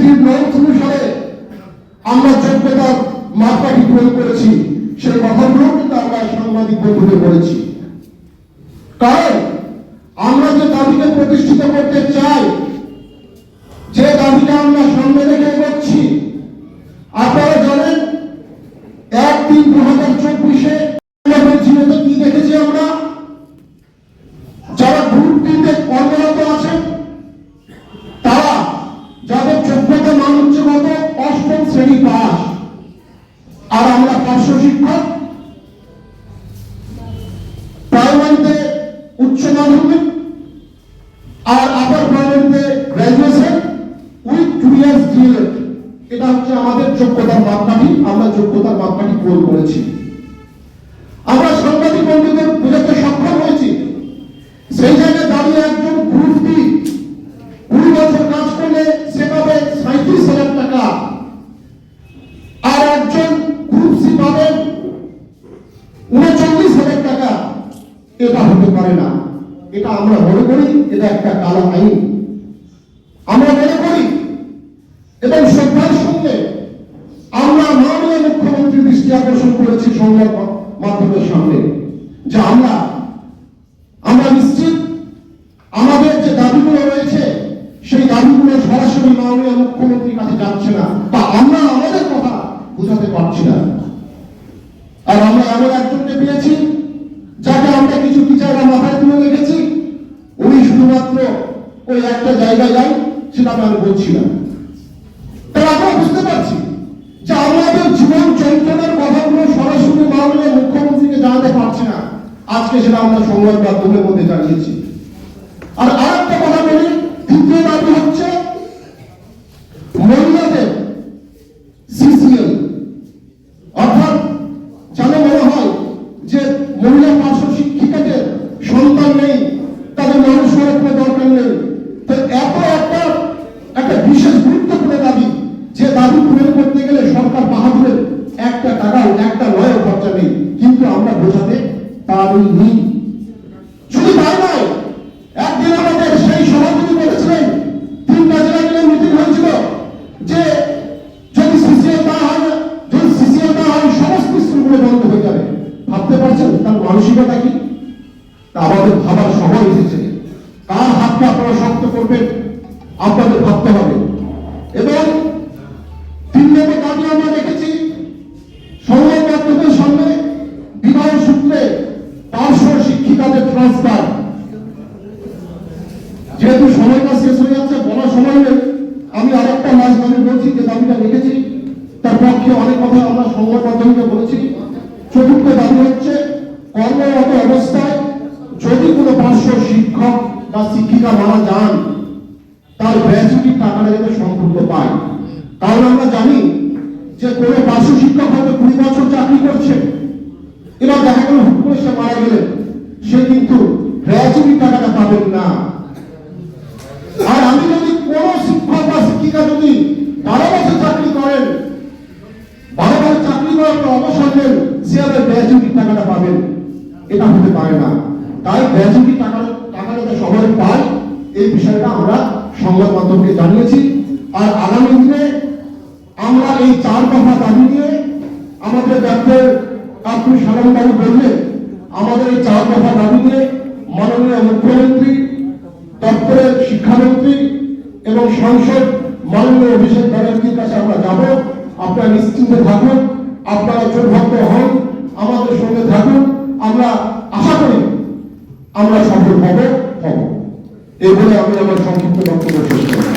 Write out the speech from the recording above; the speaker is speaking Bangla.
এনসিটির নর্থ অনুসারে আমরা যোগ্যতার মাপকাঠি প্রয়োগ করেছি, সেই কথাগুলো কিন্তু আমরা সাংবাদিক বন্ধুদের বলেছি। কারণ আমরা যে দাবিকে প্রতিষ্ঠিত করতে চাই, যে দাবিটা আমরা সামনে রেখে এগোচ্ছি, আপনারা জানেন এক তিন দু হাজার চব্বিশে আর আপার প্রাইমারিতে উইথ টু ইয়ার্স ডিএলএড এটা হচ্ছে আমাদের যোগ্যতার মাপকাঠি, আমরা যোগ্যতার মাপকাঠি করেছি। আমরা সাংবাদিক বন্ধুদের বোঝাতে সক্ষম হয়েছি। সেই জায়গায় দাঁড়িয়ে একজন গ্রুপ কুড়ি বছর কাজ করলে সে পাবে সাঁত্রিশ হাজার টাকা। আর একজন গ্রুপ সি পাবেন উনচল্লিশ হাজার টাকা। এটা হতে পারে না। এটা আমরা মনে করি এটা একটা কালো আইন। আমরা মনে করি এবং শ্রদ্ধার সঙ্গে আমরা মাননীয় মুখ্যমন্ত্রী দৃষ্টি আকর্ষণ করেছি সংবাদ মাধ্যমের সামনে, যে আমরা আমরা নিশ্চিত আমাদের যে দাবিগুলো রয়েছে, সেই দাবিগুলো সরাসরি মাননীয় মুখ্যমন্ত্রীর কাছে যাচ্ছে না বা আমরা আমাদের কথা বোঝাতে পারছি না। আর আমরা এমন একজনকে পেয়েছি, যাকে আমরা কিছু টিচাররা মাথায় ওই একটা জায়গা যাই, সেটা আমি বলছি না। তাই আমরা বুঝতে পারছি যে আমাদের জীবন চৈতন্যের কথাগুলো সরাসরি মাননীয় মুখ্যমন্ত্রীকে জানাতে পারছি না। আজকে সেটা আমরা সংবাদ মাধ্যমের মধ্যে জানিয়েছি। পারছেন তার মানসিকতা কি? তা আমাদের ভাবার সময় এসেছে। কার হাতকে আপনারা শক্ত করবেন, আপনাদের ভাবতে হবে। এবং তিন নম্বর দাবি আমরা দেখেছি সংবাদ মাধ্যমের সামনে বিবাহ সূত্রে পার্শ্ব শিক্ষিকাদের ট্রান্সফার যেহেতু সময়টা শেষ হয়ে যাচ্ছে, বলার সময় নেই, আমি আরেকটা মাস দাবি বলছি যে অবস্থায় যদি কোনো পার্শ্ব শিক্ষক বা শিক্ষিকা মারা যান, তার গ্র্যাচুইটির টাকাটা যাতে সম্পূর্ণ পায়। কারণ আমরা জানি যে কোনো পার্শ্ব শিক্ষক হয়তো কুড়ি বছর চাকরি করছে, এবার দেখা গেল হুট করে সে মারা গেলেন, সে কিন্তু গ্র্যাচুইটি টাকাটা পাবেন না। আর আমি যদি কোন শিক্ষক বা শিক্ষিকা যদি বারো বছর চাকরি করেন, বারো বছর চাকরি করার পর অবসর নেন, সে আবার গ্র্যাচুইটি টাকাটা পাবেন। এটা হতে পারে না। তাই গ্র্যাচুইটি টাকা টাকা যাতে সবাই পায়, এই বিষয়টা আমরা সংবাদ মাধ্যমকে জানিয়েছি। আর আগামী দিনে আমরা এই চার দফা দাবি নিয়ে আমাদের ডাক্তার আপনি সাধারণবাবু বললেন, আমাদের এই চার দফা দাবি নিয়ে মাননীয় মুখ্যমন্ত্রী, দপ্তরের শিক্ষামন্ত্রী এবং সংসদ মাননীয় অভিষেক ব্যানার্জির কাছে আমরা যাব। আপনারা নিশ্চিন্তে থাকুন, আপনারা জোরভক্ত হন, আমাদের সঙ্গে থাকুন। সফল হব হব। এই বলে আমি আমার সংক্ষিপ্ত বক্তব্য শেষ করব।